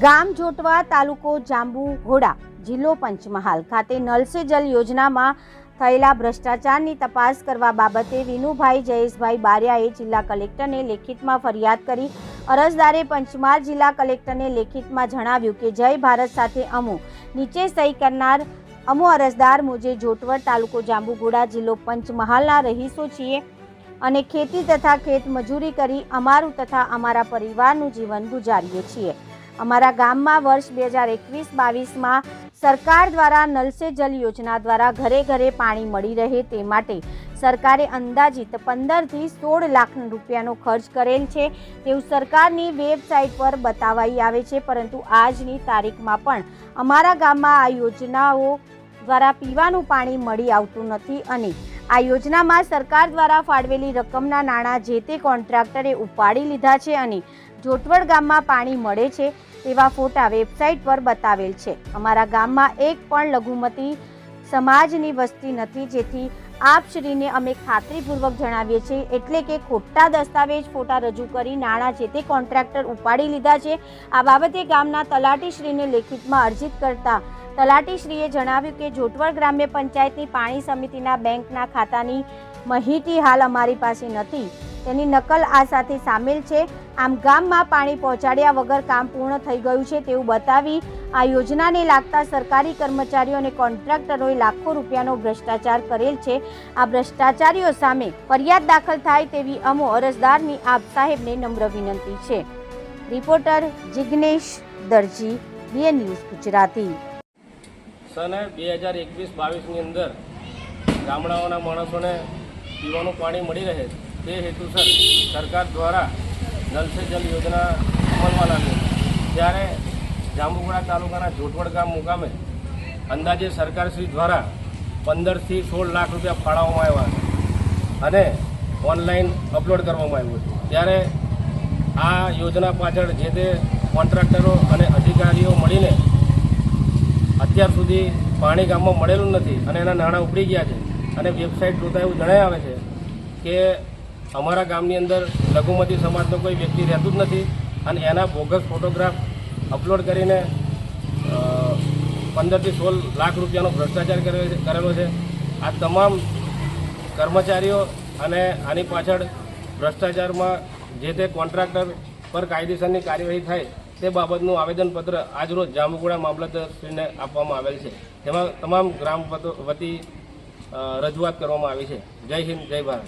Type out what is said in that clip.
ગામ જોટવા તાલુકો જાંબુ ઘોડા જિલ્લો પંચમહાલ ખાતે નલ સે જલ યોજનામાં થયેલા ભ્રષ્ટાચારની તપાસ કરવા બાબતે વિનુભાઈ જયેશભાઈ બારિયાએ જિલ્લા કલેક્ટરને લેખિતમાં ફરિયાદ કરી. અરજદારે પંચમહાલ જિલ્લા કલેક્ટરને લેખિતમાં જણાવ્યું કે, જય ભારત સાથે અમો. નીચે સહી કરનાર અમો અરજદાર મુજે જોટવડ તાલુકો જાંબુઘોડા જિલ્લો પંચમહાલના રહીશો છીએ અને ખેતી તથા ખેત મજૂરી કરી અમારું તથા અમારા પરિવારનું જીવન ગુજારીએ છીએ. અમારા ગામમાં વર્ષ બે હજાર એકવીસ બાવીસમાં સરકાર દ્વારા નલ જલ યોજના દ્વારા ઘરે ઘરે પાણી મળી રહે તે માટે સરકારે અંદાજિત પંદરથી સોળ લાખ રૂપિયાનો ખર્ચ કરેલ છે. તેવું સરકારની વેબસાઇટ પર બતાવાઈ આવે છે, પરંતુ આજની તારીખમાં પણ અમારા ગામમાં આ યોજનાઓ દ્વારા પીવાનું પાણી મળી આવતું નથી અને આ યોજનામાં સરકાર દ્વારા ફાળવેલી રકમના નાણાં જે તે કોન્ટ્રાક્ટરે ઉપાડી લીધા છે અને જોટવડ ગામમાં પાણી મળે છે તેવા ફોટા વેબસાઇટ પર બતાવેલ છે. અમારા ગામમાં એક પણ લઘુમતી સમાજની વસ્તી નથી, જેથી આપશ્રીને અમે ખાતરીપૂર્વક જણાવીએ છીએ. એટલે કે ખોટા દસ્તાવેજ ફોટા રજૂ કરી નાણાં જે તે કોન્ટ્રાક્ટર ઉપાડી લીધા છે. આ બાબતે ગામના તલાટીશ્રીને લેખિતમાં અરજી કરતા તલાટીશ્રીએ જણાવ્યું કે જોટવડ ગ્રામ્ય પંચાયતની પાણી સમિતિના બેંકના ખાતાની માહિતી હાલ અમારી પાસે નથી. તેની નકલ આ સાથે સામેલ છે. આમ ગામમાં પાણી પહોંચાડ્યા વગર કામ પૂર્ણ થઈ ગયું છે તેવું બતાવી આ યોજનાને લાગતા સરકારી કર્મચારીઓ અને કોન્ટ્રાક્ટરોએ લાખો રૂપિયાનો ભ્રષ્ટાચાર કરેલ છે. આ ભ્રષ્ટાચારીઓ સામે ફરિયાદ દાખલ થાય તેવી અમો અરજદારની આપ સાહેબને નમ્ર વિનંતી છે. Reporter Jignesh Darji BA news Gujarati. સન બે હજાર એકવીસ બાવીસની અંદર ગામડાઓના માણસોને પીવાનું પાણી મળી રહે તે હેતુસર સરકાર દ્વારા નલ સે જલ યોજના અમલમાં લાવી. ત્યારે જાંબુગોડા તાલુકાના જોટવડ ગામ મુકામે અંદાજે સરકારશ્રી દ્વારા પંદરથી સોળ લાખ રૂપિયા ફાળવવામાં આવ્યા અને ઓનલાઈન અપલોડ કરવામાં આવ્યું હતું. ત્યારે આ યોજના પાછળ જે તે કોન્ટ્રાક્ટરો અને અધિકારીઓ મળીને અત્યાર સુધી પાણી ગામમાં મળેલું નથી અને એના નાણાં ઉપડી ગયા છે. અને વેબસાઇટ જોતા એવું જણાય આવે છે કે અમારા ગામની અંદર લઘુમતી સમાજનો કોઈ વ્યક્તિ રહેતું જ નથી અને એના બોગસ ફોટોગ્રાફ અપલોડ કરીને પંદરથી સોળ લાખ રૂપિયાનો ભ્રષ્ટાચાર કરેલો છે. આ તમામ કર્મચારીઓ અને આની પાછળ ભ્રષ્ટાચારમાં જે તે કોન્ટ્રાક્ટર પર કાયદેસરની કાર્યવાહી થાય તે બાબતનું આવેદનપત્ર આજરોજ જાંબુગોડા મામલતદારશ્રીને આપવામાં આવેલ છે. તેમાં તમામ ગ્રામ વતી રજૂઆત કરવામાં આવી છે. જય હિન્દ, જય ભારત.